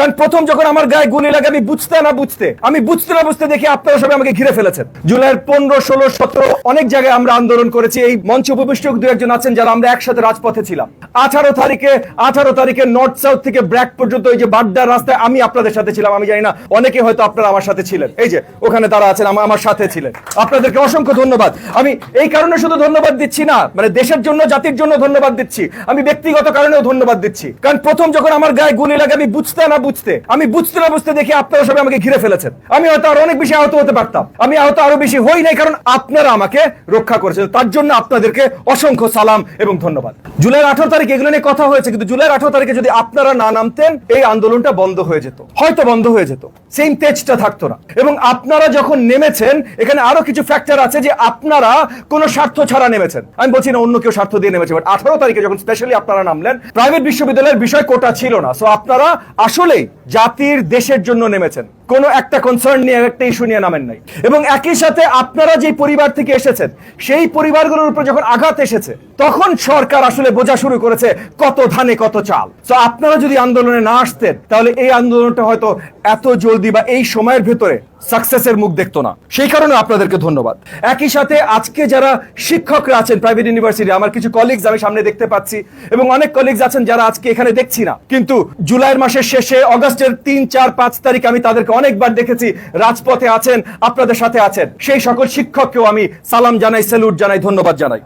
কারণ প্রথম যখন আমার গায়ে গুলি লাগে, আমি বুঝতে না বুঝতে, আমি বুঝতে না বুঝতে দেখি আপনারা সবাই আমাকে ঘিরে ফেলেছেন। জুলাইয়ের পনেরো, ষোলো, সতেরো, অনেক জায়গায় আমরা আন্দোলন করেছি। এই মঞ্চ উপবিষ্ট দু একজন আছেন যারা আমরা একসাথে রাজপথে ছিলাম। আঠারো তারিখে আঠারো তারিখে নর্থ সাউথ থেকে ব্র্যাক পর্যন্ত এই যে বাড্ডার রাস্তায় আমি আপনাদের সাথে ছিলাম। আমি জানি না, অনেকে হয়তো আপনারা আমার সাথে ছিলেন। এই যে, ওখানে তারা আছেন, আমা- আমার সাথে ছিলেন। আপনাদেরকে অসংখ্য ধন্যবাদ। আমি এই কারণে শুধু ধন্যবাদ দিচ্ছি না মানে দেশের জন্য, জাতির জন্য ধন্যবাদ দিচ্ছি। আমি ব্যক্তিগত কারণেও ধন্যবাদ দিচ্ছি। কারণ প্রথম যখন আমার গায়ে গুলি লাগে, আমি বুঝতে না বুঝতে, আমি বুঝতে না বুঝতে দেখি আপনারা সবাই আমাকে ঘিরে ফেলেছেন। আমি হয়তো আরও অনেক বেশি আহত হতে পারতাম। আমি আহত আরও বেশি হই নাই, কারণ আপনারা আমাকে রক্ষা করেছেন। তার জন্য আপনাদেরকে অসংখ্য সালাম এবং ধন্যবাদ। জুলাই আঠারো তারিখ এগুলো নিয়ে কথা হয়েছে, কিন্তু জুলাই আঠারো তারিখে যদি আপনারা না নামতেন, এই আন্দোলনটা বন্ধ হয়ে যেত। হয়তো বন্ধ হয়ে যেত। সেম তেজটা থাকতো না। এবং আপনারা যখন নেমেছেন, এখানে আরও কিছু ফ্যাক্টর আছে যে আপনারা কোনো স্বার্থ ছাড়া নেমেছেন। আমি বলছি না অন্য কেউ স্বার্থ দিয়ে নেমেছে বাট আঠারো তারিখে যখন স্পেশালি আপনারা নামলেন প্রাইভেট বিশ্ববিদ্যালয়ের বিষয় কোটা ছিল না। সো আপনারা আসলেই জাতির দেশের জন্য নেমেছেন। কোনো একটা কনসার্ন নিয়ে একটা ইস্যু নিয়ে নামেন নাই। এবং একই সাথে আপনারা যে পরিবার থেকে এসেছেন, সেই পরিবারগুলোর উপর যখন আঘাত এসেছে, তখন সরকার আসলে বোঝা শুরু করেছে কত ধানে কত চাল। তো আপনারা যদি আন্দোলনে না আসতেন, তাহলে এই আন্দোলনটা হয়তো এত জলদি বা এই সময়ের ভেতরে সাকসেসের মুখ দেখতো না। সেই কারণে আপনাদেরকে ধন্যবাদ। একই সাথে আজকে যারা শিক্ষকরা আছেন প্রাইভেট ইউনিভার্সিটি আমার কিছু কলিগস আমি সামনে দেখতে পাচ্ছি, এবং অনেক কলিগস আছেন যারা আজকে এখানে দেখছি না। কিন্তু জুলাইয়ের মাসের শেষে অগস্টের তিন, চার, পাঁচ তারিখ আমি তাদেরকে অনেকবার দেখেছি, রাজপথে আছেন, আপনাদের সাথে আছেন। সেই সকল শিক্ষককেও আমি সালাম জানাই স্যালুট জানাই, ধন্যবাদ জানাই।